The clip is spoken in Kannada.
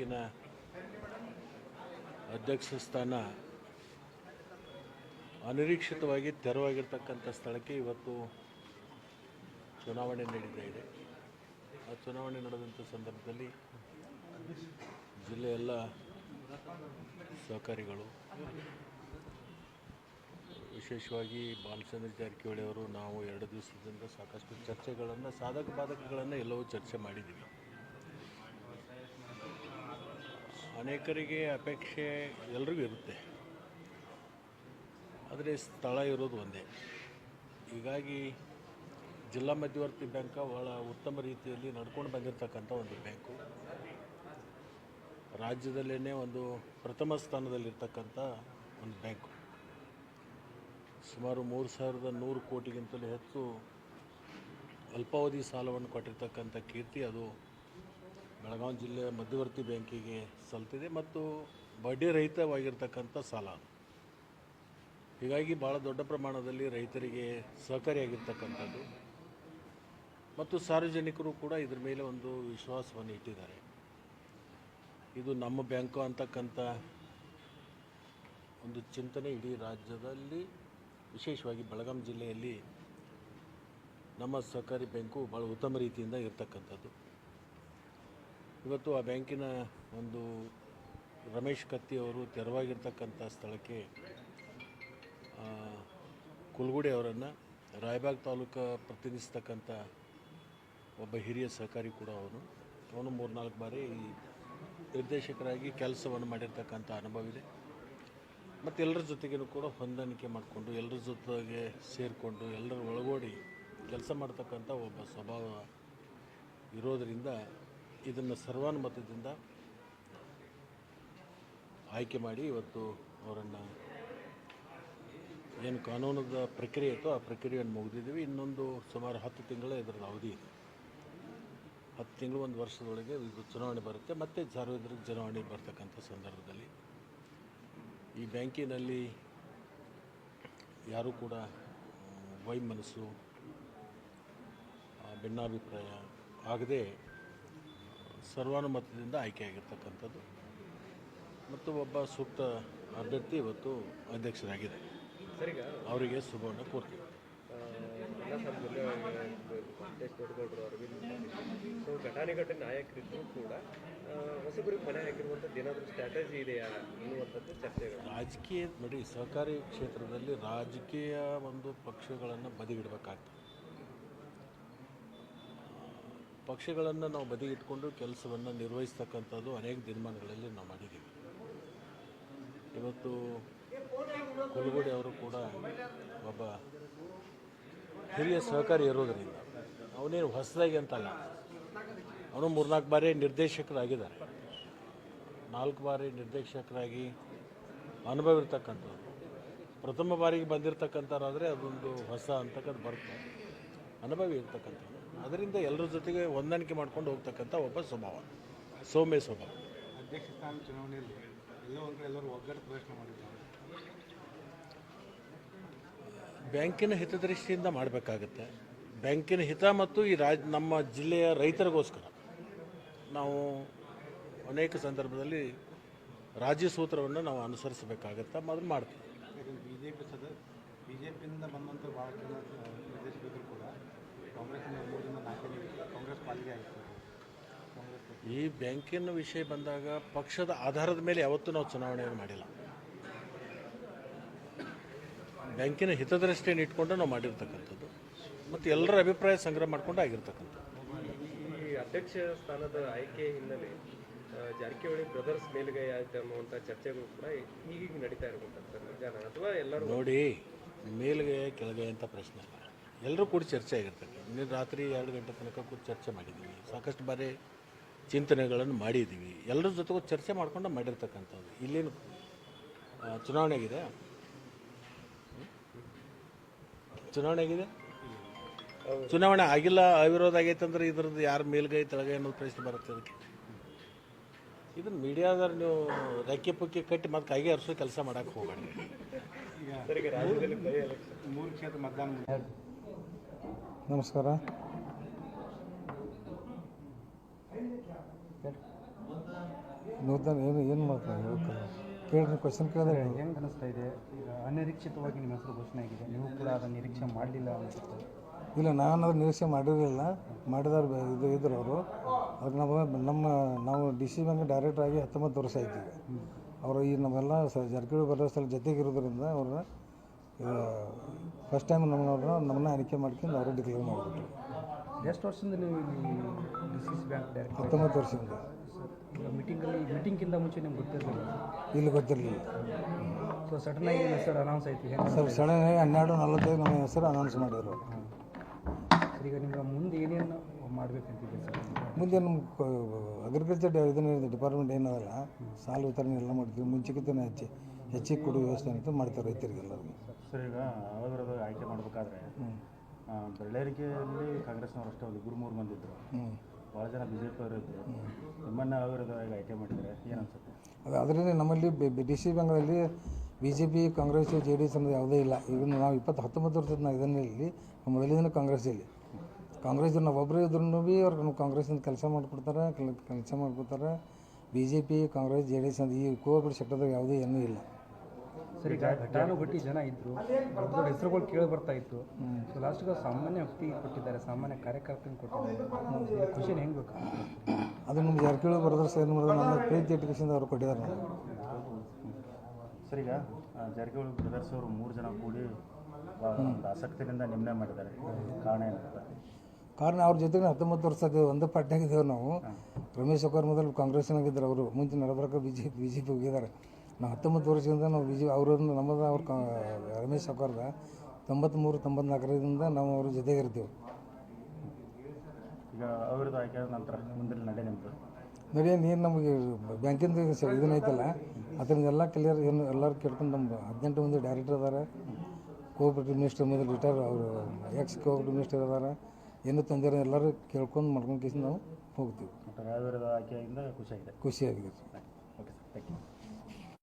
ಬ್ಯಾಂಕಿನ ಅಧ್ಯಕ್ಷ ಸ್ಥಾನ ಅನಿರೀಕ್ಷಿತವಾಗಿ ತೆರವಾಗಿರ್ತಕ್ಕಂಥ ಸ್ಥಳಕ್ಕೆ ಇವತ್ತು ಚುನಾವಣೆ ನಡೀತಾ ಇದೆ. ಆ ಚುನಾವಣೆ ನಡೆದಂಥ ಸಂದರ್ಭದಲ್ಲಿ ಜಿಲ್ಲೆಯ ಎಲ್ಲ ಸಹಕಾರಿಗಳು, ವಿಶೇಷವಾಗಿ ಬಾಲಚಂದ್ರ ಜಾರಕಿಹೊಳಿ ಅವರು ನಾವು ಎರಡು ದಿವಸದಿಂದ ಸಾಕಷ್ಟು ಚರ್ಚೆಗಳನ್ನು, ಸಾಧಕ ಬಾಧಕಗಳನ್ನು ಎಲ್ಲವೂ ಚರ್ಚೆ ಮಾಡಿದ್ದೀವಿ. ಅನೇಕರಿಗೆ ಅಪೇಕ್ಷೆ ಎಲ್ರಿಗೂ ಇರುತ್ತೆ. ಆದರೆ ಸ್ಥಳ ಇರೋದು ಒಂದೇ. ಹೀಗಾಗಿ ಜಿಲ್ಲಾ ಮಧ್ಯವರ್ತಿ ಬ್ಯಾಂಕ ಭಾಳ ಉತ್ತಮ ರೀತಿಯಲ್ಲಿ ನಡ್ಕೊಂಡು ಬಂದಿರತಕ್ಕಂಥ ಒಂದು ಬ್ಯಾಂಕು. ರಾಜ್ಯದಲ್ಲೇ ಒಂದು ಪ್ರಥಮ ಸ್ಥಾನದಲ್ಲಿರ್ತಕ್ಕಂಥ ಒಂದು ಬ್ಯಾಂಕು. ಸುಮಾರು ಮೂರು ಸಾವಿರದ ನೂರು ಕೋಟಿಗಿಂತಲೂ ಹೆಚ್ಚು ಅಲ್ಪಾವಧಿ ಸಾಲವನ್ನು ಕೊಟ್ಟಿರ್ತಕ್ಕಂಥ ಕೀರ್ತಿ ಅದು ಬೆಳಗಾವಿ ಜಿಲ್ಲೆ ಮಧ್ಯವರ್ತಿ ಬ್ಯಾಂಕಿಗೆ ಸಲ್ತಿದೆ ಮತ್ತು ಬಡ್ಡಿ ರಹಿತವಾಗಿರ್ತಕ್ಕಂಥ ಸಾಲ. ಹೀಗಾಗಿ ಭಾಳ ದೊಡ್ಡ ಪ್ರಮಾಣದಲ್ಲಿ ರೈತರಿಗೆ ಸಹಕಾರಿಯಾಗಿರ್ತಕ್ಕಂಥದ್ದು. ಮತ್ತು ಸಾರ್ವಜನಿಕರು ಕೂಡ ಇದ್ರ ಮೇಲೆ ಒಂದು ವಿಶ್ವಾಸವನ್ನು ಇಟ್ಟಿದ್ದಾರೆ. ಇದು ನಮ್ಮ ಬ್ಯಾಂಕು ಅಂತಕ್ಕಂಥ ಒಂದು ಚಿಂತನೆ ಇಡೀ ರಾಜ್ಯದಲ್ಲಿ, ವಿಶೇಷವಾಗಿ ಬೆಳಗಾಂ ಜಿಲ್ಲೆಯಲ್ಲಿ ನಮ್ಮ ಸಹಕಾರಿ ಬ್ಯಾಂಕು ಭಾಳ ಉತ್ತಮ ರೀತಿಯಿಂದ ಇರತಕ್ಕಂಥದ್ದು. ಇವತ್ತು ಆ ಬ್ಯಾಂಕಿನ ಒಂದು ರಮೇಶ್ ಕತ್ತಿ ಅವರು ತೆರವಾಗಿರ್ತಕ್ಕಂಥ ಸ್ಥಳಕ್ಕೆ ಕುಲ್ಗುಡೆ ಅವರನ್ನು ರಾಯಬಾಗ್ ತಾಲೂಕು ಪ್ರತಿನಿಧಿಸ್ತಕ್ಕಂಥ ಒಬ್ಬ ಹಿರಿಯ ಸಹಕಾರಿ ಕೂಡ ಅವನು. ಅವನು ಮೂರ್ನಾಲ್ಕು ಬಾರಿ ಈ ನಿರ್ದೇಶಕರಾಗಿ ಕೆಲಸವನ್ನು ಮಾಡಿರ್ತಕ್ಕಂಥ ಅನುಭವ ಇದೆ. ಮತ್ತು ಎಲ್ಲರ ಜೊತೆಗೂ ಕೂಡ ಹೊಂದಾಣಿಕೆ ಮಾಡಿಕೊಂಡು, ಎಲ್ಲರ ಜೊತೆಗೆ ಸೇರಿಕೊಂಡು, ಎಲ್ಲರ ಒಳಗೋಡಿ ಕೆಲಸ ಮಾಡ್ತಕ್ಕಂಥ ಒಬ್ಬ ಸ್ವಭಾವ ಇರೋದರಿಂದ ಇದನ್ನು ಸರ್ವಾನುಮತದಿಂದ ಆಯ್ಕೆ ಮಾಡಿ ಇವತ್ತು ಅವರನ್ನು ಏನು ಕಾನೂನದ ಪ್ರಕ್ರಿಯೆ ಇತ್ತು ಆ ಪ್ರಕ್ರಿಯೆಯನ್ನು ಮುಗಿದಿದ್ದೀವಿ. ಇನ್ನೊಂದು ಸುಮಾರು ಹತ್ತು ತಿಂಗಳ ಇದರ ಅವಧಿ ಇದೆ. ಹತ್ತು ತಿಂಗಳು ಒಂದು ವರ್ಷದೊಳಗೆ ಇದು ಚುನಾವಣೆ ಬರುತ್ತೆ. ಮತ್ತು ಸಾರ್ವಜನಿಕ ಚುನಾವಣೆ ಬರ್ತಕ್ಕಂಥ ಸಂದರ್ಭದಲ್ಲಿ ಈ ಬ್ಯಾಂಕಿನಲ್ಲಿ ಯಾರೂ ಕೂಡ, ವೈಮನಸ್ಸು ಭಿನ್ನಾಭಿಪ್ರಾಯ ಆಗದೆ ಸರ್ವಾನುಮತದಿಂದ ಆಯ್ಕೆಯಾಗಿರ್ತಕ್ಕಂಥದ್ದು. ಮತ್ತು ಒಬ್ಬ ಸೂಕ್ತ ಅಭ್ಯರ್ಥಿ ಇವತ್ತು ಅಧ್ಯಕ್ಷರಾಗಿದೆ. ಅವರಿಗೆ ಶುಭವನ್ನು ಕೋರ್ತೀವಿ ದೊಡ್ಡಗೌಡರು ಅರವಿಂದ್ ಸೊ ಘಟಾನುಘಟಿ ನಾಯಕರಿದ್ರು ಕೂಡ ಹೊಸಬರಿಗೆ ಮನೆ ಹಾಕಿರುವಂಥದ್ದು ಏನಾದರೂ ಸ್ಟ್ರಾಟಜಿ ಇದೆಯಾ ಅನ್ನುವಂಥದ್ದು ಚರ್ಚೆಗಳು. ರಾಜಕೀಯ ನೋಡಿ ಸಹಕಾರಿ ಕ್ಷೇತ್ರದಲ್ಲಿ ರಾಜಕೀಯ ಒಂದು ಪಕ್ಷಗಳನ್ನು ಬದಿಗಿಡಬೇಕಾಗ್ತದೆ. ಪಕ್ಷಗಳನ್ನು ನಾವು ಬದಿಗಿಟ್ಕೊಂಡು ಕೆಲಸವನ್ನು ನಿರ್ವಹಿಸ್ತಕ್ಕಂಥದ್ದು ಅನೇಕ ದಿನಮಾನಗಳಲ್ಲಿ ನಾವು ಮಾಡಿದ್ದೀವಿ. ಇವತ್ತು ಕುಲಗುಡಿ ಅವರು ಕೂಡ ಒಬ್ಬ ಹಿರಿಯ ಸಹಕಾರಿ ಇರೋದರಿಂದ ಅವನೇನು ಹೊಸದಾಗಿ ಅಂತಲ್ಲ, ಅವನು ಮೂರ್ನಾಲ್ಕು ಬಾರಿ ನಿರ್ದೇಶಕರಾಗಿದ್ದಾರೆ. ನಾಲ್ಕು ಬಾರಿ ನಿರ್ದೇಶಕರಾಗಿ ಅನುಭವ ಇರ್ತಕ್ಕಂಥದ್ದು ಪ್ರಥಮ ಬಾರಿಗೆ ಬಂದಿರತಕ್ಕಂಥವ್ರಾದರೆ ಅದೊಂದು ಹೊಸ ಅಂತಕ್ಕಂಥ ಬರುತ್ತೆ ಅನುಭವಿ ಇರ್ತಕ್ಕಂಥದ್ದು ಅದರಿಂದ ಎಲ್ಲರ ಜೊತೆಗೆ ಹೊಂದಾಣಿಕೆ ಮಾಡ್ಕೊಂಡು ಹೋಗ್ತಕ್ಕಂಥ ಒಬ್ಬ ಸ್ವಭಾವ ಸೌಮ್ಯ ಸ್ವಭಾವ. ಅಧ್ಯಕ್ಷ ಸ್ಥಾನ ಚುನಾವಣೆಯಲ್ಲಿ ಎಲ್ಲೋ ಒಂದು ಕಡೆ ಎಲ್ಲರೂ ಒಗ್ಗಟ್ಟು ಪ್ರದರ್ಶನ ಮಾಡಿದ್ದಾರೆ. ಬ್ಯಾಂಕಿನ ಹಿತದೃಷ್ಟಿಯಿಂದ ಮಾಡಬೇಕಾಗತ್ತೆ. ಬ್ಯಾಂಕಿನ ಹಿತ ಮತ್ತು ಈ ರಾಜ್ ನಮ್ಮ ಜಿಲ್ಲೆಯ ರೈತರಿಗೋಸ್ಕರ. ನಾವು ಅನೇಕ ಸಂದರ್ಭದಲ್ಲಿ ರಾಜ್ಯ ಸೂತ್ರವನ್ನು ನಾವು ಅನುಸರಿಸಬೇಕಾಗತ್ತೆ ಅದನ್ನು ಮಾಡ್ತೀವಿ. ಬಿ ಜೆ ಪಿ ಸದ ಬಿ ಜೆ ಪಿಯಿಂದ ಬಂದಂಥ ಭಾಳ ಜನ ಆ, ನಿರ್ದೇಶಕರು ಕೂಡ ಕಾಂಗ್ರೆಸ್ನ ಮೂರರಿಂದ ನಾಲ್ಕು ಜನ ಕಾಂಗ್ರೆಸ್ ಪಾಲಿಗೆ ಆಗಿತ್ತು ಕಾಂಗ್ರೆಸ್ ಪಕ್ಷ. ಈ ಬ್ಯಾಂಕಿನ ವಿಷಯ ಬಂದಾಗ ಪಕ್ಷದ ಆಧಾರದ ಮೇಲೆ ಯಾವತ್ತೂ ನಾವು ಚುನಾವಣೆಯನ್ನು ಮಾಡಿಲ್ಲ. ಬ್ಯಾಂಕಿನ ಹಿತದೃಷ್ಟಿಯನ್ನು ಇಟ್ಕೊಂಡು ನಾವು ಮಾಡಿರ್ತಕ್ಕಂಥದ್ದು. ಮತ್ತು ಎಲ್ಲರ ಅಭಿಪ್ರಾಯ ಸಂಗ್ರಹ ಮಾಡಿಕೊಂಡು ಆಗಿರ್ತಕ್ಕಂಥದ್ದು. ಈ ಅಧ್ಯಕ್ಷ ಸ್ಥಾನದ ಆಯ್ಕೆ ಹಿನ್ನೆಲೆ ಜಾರಕಿಹೊಳಿ ಬ್ರದರ್ಸ್ ಮೇಲುಗೈ ಆಯ್ತು ಅನ್ನುವಂಥ ಚರ್ಚೆಗಳು ಕೂಡ ಈಗೀಗ ನಡೀತಾ ಇರುವಂಥದ್ದು ಅಥವಾ ಎಲ್ಲರೂ ನೋಡಿ ಮೇಲ್ಗೈ ಕೆಳಗೈ ಅಂತ ಪ್ರಶ್ನೆ ಇಲ್ಲ. ಎಲ್ಲರೂ ಕೂಡ ಚರ್ಚೆ ಆಗಿರ್ತದೆ ನಿನ್ನೆ ರಾತ್ರಿ ಎರಡು ಗಂಟೆ ತನಕ ಕೂಡ ಚರ್ಚೆ ಮಾಡಿದ್ದೀವಿ. ಸಾಕಷ್ಟು ಬಾರಿ ಚಿಂತನೆಗಳನ್ನು ಮಾಡಿದ್ದೀವಿ. ಎಲ್ಲರ ಜೊತೆಗೂ ಚರ್ಚೆ ಮಾಡ್ಕೊಂಡು ಮಾಡಿರ್ತಕ್ಕಂಥದ್ದು. ಇಲ್ಲೇನು ಚುನಾವಣೆಗಿದೆ ಚುನಾವಣೆ ಆಗಿದೆ? ಚುನಾವಣೆ ಆಗಿದೆ? ಚುನಾವಣೆ ಆಗಿಲ್ಲ ಅವಿರೋಧ ಆಗೈತೆ ಅಂದ್ರೆ ಇದ್ರದ್ದು ಯಾರು ಮೇಲ್ಗೈ ತೆಳಗೈ ಅನ್ನೋದು ಪ್ರಶ್ನೆ ಬರುತ್ತೆ ಅದಕ್ಕೆ. ಇದನ್ನು ಮೀಡಿಯಾದವ್ರು ನೀವು ರೆಕ್ಕೆ ಪುಕ್ಕಿ ಕಟ್ಟಿ ಮತ್ತೆ ಕೈಗೆ ಹರಿಸೋ ಕೆಲಸ ಮಾಡಕ್ಕೆ ಹೋಗಬೇಡಿ. ಈಗ ಸರಿಗ ರಾಜ್ಯದಲ್ಲಿ ಬೈ ಎಲೆಕ್ಷನ್ ಮೂರು ಕ್ಷೇತ್ರ ಮತದಾನ ನಮಸ್ಕಾರ ನೂತನ ಏನು ಏನು ಮಾಡ್ತಾರೆ ಹೇಳ್ತಾರೆ. ಕೇಳ್ರಿ ಕ್ವಶನ್ ಕೇಳಿದ್ರೆ ಹೇಳಿ. ಹೆಂಗೆ ಅನಿಸ್ತಾ ಇದೆ? ಈಗ ಅನಿರೀಕ್ಷಿತವಾಗಿ ನಿಮ್ಮ ಹೆಸರು ಘೋಷಣೆ ಆಗಿದೆ. ನೀವು ಕೂಡ ಅದನ್ನು ನಿರೀಕ್ಷೆ ಮಾಡಲಿಲ್ಲ ಅನಿಸುತ್ತೆ. ಇಲ್ಲ ನಾನು ಅದು ನಿರೀಕ್ಷೆ ಮಾಡಿರಲಿಲ್ಲ. ಮಾಡಿದವ್ರು ಬೆ- ಇದು ಇದ್ರು ಅವರು. ಅವ್ರು ನಮ್ಮ ನಮ್ಮ ನಾವು ಡಿ ಸಿ ಬ್ಯಾಂಕ್ ಡೈರೆಕ್ಟರ್ ಆಗಿ ಹತ್ತೊಂಬತ್ತು ವರ್ಷ ಆಯ್ತು ಈಗ. ಅವರು ಈ ನಮ್ಮೆಲ್ಲ ಸ ಜಾರಕಿಹೊಳಿ ಜೊತೆಗೆ ಜೊತೆಗಿರೋದ್ರಿಂದ ಅವರು ಫಸ್ಟ್ ಟೈಮ್ ನಮ್ಮನ್ನ ನಮ್ಮನ್ನ ಆಯ್ಕೆ ಮಾಡ್ಕೊಂಡು ಅವರು ಡಿಕ್ಲೇರ್ ಮಾಡಿಬಿಟ್ರು. ಎಷ್ಟು ವರ್ಷದಿಂದ ನೀವು ಇಲ್ಲಿ D C C bank director ಹತ್ತೊಂಬತ್ತು ವರ್ಷದಿಂದ. ಈಗ ಮೀಟಿಂಗಲ್ಲಿ ಮೀಟಿಂಗ್ಗಿಂತ ಮುಂಚೆ ನಿಮ್ಗೆ ಗೊತ್ತಿರಲಿಲ್ಲ. ಇಲ್ಲಿ ಗೊತ್ತಿರಲಿಲ್ಲ. ಸೊ ಸಡನ್ ಆಗಿ ಸರ್ ಅನೌನ್ಸ್ ಆಯ್ತು ಹೆಂಗೆ ಸಡನ್ ಆಗಿ ಹನ್ನೆರಡು ನಲ್ವತ್ತೈದು ನಮ್ಮ ಹೆಸರು ಅನೌನ್ಸ್ ಮಾಡಿದರು. ಸರ್ ಈಗ ನಿಮ್ಗೆ ಮುಂದೆ ಏನೇನು ಮಾಡಬೇಕಂತಿದೆ ಸರ್? ಮುಂದೆ ನಮ್ಮ ಅಗ್ರಿಕಲ್ಚರ್ ಇದನ್ನ ಡಿಪಾರ್ಟ್ಮೆಂಟ್ ಏನದಲ್ಲ ಸಾಲ ವಿತರಣೆ ಎಲ್ಲ ಮಾಡ್ತೀವಿ ಮುಂಚೆಗಿಂತ ಹೆಚ್ಚು ಹೆಚ್ಚಿಗೆ ಕೊಡುವ ವ್ಯವಸ್ಥೆ ಅಂತ ಮಾಡ್ತಾರೆ ರೈತರಿಗೆಲ್ಲರಿಗೆ ಸರ್ ಈಗ ಅವರ ಆಯ್ಕೆ ಮಾಡಬೇಕಾದ್ರೆ ಬೆಳ್ಳೇರಿಕೆಯಲ್ಲಿ ಕಾಂಗ್ರೆಸ್ನವರು ಅಷ್ಟೇ ಒಂದು ಗುರು ಮೂರು ಮಂದಿ ಇದ್ದರು ಹ್ಞೂ ಭಾಳ ಜನ ಬಿ ಜೆ ಪಿಯವರು ಇದ್ದರು ನಿಮ್ಮನ್ನ ಆಯ್ಕೆ ಮಾಡಿದರೆ ಏನು ಅನ್ಸುತ್ತೆ? ಅದು ಅದರಿಂದ ನಮ್ಮಲ್ಲಿ ಡಿ ಸಿ ಅಲ್ಲಿ B J P Congress, J D S ಅನ್ನೋದು ಯಾವುದೇ ಇಲ್ಲ. ಈಗ ನಾವು ಇಪ್ಪತ್ತು ಹತ್ತೊಂಬತ್ತು ವರ್ಷದ ನಾವು ಇದನ್ನೇ ಇಲ್ಲಿ ಮೊದಲಿಂದ ಕಾಂಗ್ರೆಸ್ ಇಲ್ಲಿ. ಕಾಂಗ್ರೆಸ್ ನಾವು ಒಬ್ಬರೇ ಇದ್ರೂ ಭೀ ಅವ್ರು ನಮ್ಮ ಕಾಂಗ್ರೆಸ್ಸಿಂದ ಕೆಲಸ ಮಾಡಿಕೊಡ್ತಾರೆ ಕೆಲಸ ಮಾಡ್ಕೊತಾರೆ B J P Congress, J D S ಅಂತ ಈ ಕೋವಿಡ್ ಸೆಕ್ಟರ್ದಾಗ ಯಾವುದೇ ಏನೂ ಇಲ್ಲ. ಸರ್ ಈಗ ಘಟಾನುಘಟಿ ಜನ ಇದ್ದರು ದೊಡ್ಡ ದೊಡ್ಡ ಹೆಸರುಗಳು ಕೇಳಿ ಬರ್ತಾ ಇತ್ತು. ಸೊ ಲಾಸ್ಟ್ಗೆ ಸಾಮಾನ್ಯ ವ್ಯಕ್ತಿ ಕೊಟ್ಟಿದ್ದಾರೆ ಸಾಮಾನ್ಯ ಕಾರ್ಯಕರ್ತನ ಕೊಟ್ಟಿದ್ದಾರೆ. ಖುಷಿನ ಹೆಂಗೆ ಬೇಕು? ಅದು ನಮ್ಗೆ ಯಾರು ಕೇಳಿ ಬರೋದ್ರ ಏನು ಮಾಡಿದ್ರೆ ನಮ್ಮ ಪ್ರೀತಿ ಇಟ್ಕೇಸಿಂದ ಅವ್ರು ಕೊಟ್ಟಿದ್ದಾರೆ. ಸರಿ ಸರ್ ಈಗ ಆ, ಜಾರಕಿಹೊಳಿ ಬ್ರದರ್ಸ್ ಅವರು ಮೂರು ಜನ ಕೂಡಿ ಆಸಕ್ತಿಯಿಂದ ನಿಮ್ಮನ್ನೇ ಮಾಡಿದ್ದಾರೆ. ಕಾರಣ ಏನಂತ ಕಾರಣ ಅವ್ರ ಜೊತೆಗೆ ಹತ್ತೊಂಬತ್ತು ವರ್ಷ ಒಂದು ಪಾರ್ಟಿಯಾಗಿದ್ದೇವೆ ನಾವು. ರಮೇಶ್ ಅವ್ರ ಮೊದಲು ಕಾಂಗ್ರೆಸ್ನಾಗಿದ್ದರು ಅವರು. ಮುಂಚೆ ನರಬರಕ B J B J P ಹೋಗಿದ್ದಾರೆ. ನಾವು ಹತ್ತೊಂಬತ್ತು ವರ್ಷದಿಂದ ನಾವು ಬಿ ಜೆ ಅವರನ್ನು ನಮ್ಮದು ಅವ್ರ ಕಾ ರಮೇಶ್ ಸರ್ಕಾರದ ತೊಂಬತ್ತ್ಮೂರು ತೊಂಬತ್ನಾಲ್ಕರಿಂದ ನಾವು ಅವ್ರ ಜೊತೆಗೆ ಇರ್ತೀವಿ. ಈಗ ಅವ್ರದ್ದು ಆಯ್ಕೆ ಆದ ನಂತರ ಮುಂದಿನ ನಡೆ ನಿಮ್ಮದು ನಡಿ ನೀನು ನಮಗೆ ಬ್ಯಾಂಕಿಂದ ಇದನ್ನ ಐತಲ್ಲ ಅದರಿಂದ ಎಲ್ಲ ಕ್ಲಿಯರ್ ಏನು ಎಲ್ಲರೂ ಕೇಳ್ಕೊಂಡು ನಮ್ಮ ಹದಿನೆಂಟು ಮಂದಿ ಡೈರೆಕ್ಟರ್ ಅದಾರೆ. ಕೋಆಪರೇಟಿವ್ ಮಿನಿಸ್ಟರ್ ಮೇಲೆ ರಿಟೈರ್ ಅವರು ಎಕ್ಸ್ ಕೋಆಪರೇಟಿವ್ ಮಿನಿಸ್ಟರ್ ಅದಾರೆ. ಏನು ತೊಂದರೆ ಎಲ್ಲರೂ ಕೇಳ್ಕೊಂಡು ಮಾಡ್ಕೊಂಡು ಕೇಸಿ ನಾವು ಹೋಗ್ತೀವಿ. ಆಯ್ಕೆಯಿಂದ ಖುಷಿಯಾಗಿದೆ ಖುಷಿಯಾಗಿದೆ ಓಕೆ ಸರ್ ಥ್ಯಾಂಕ್ ಯು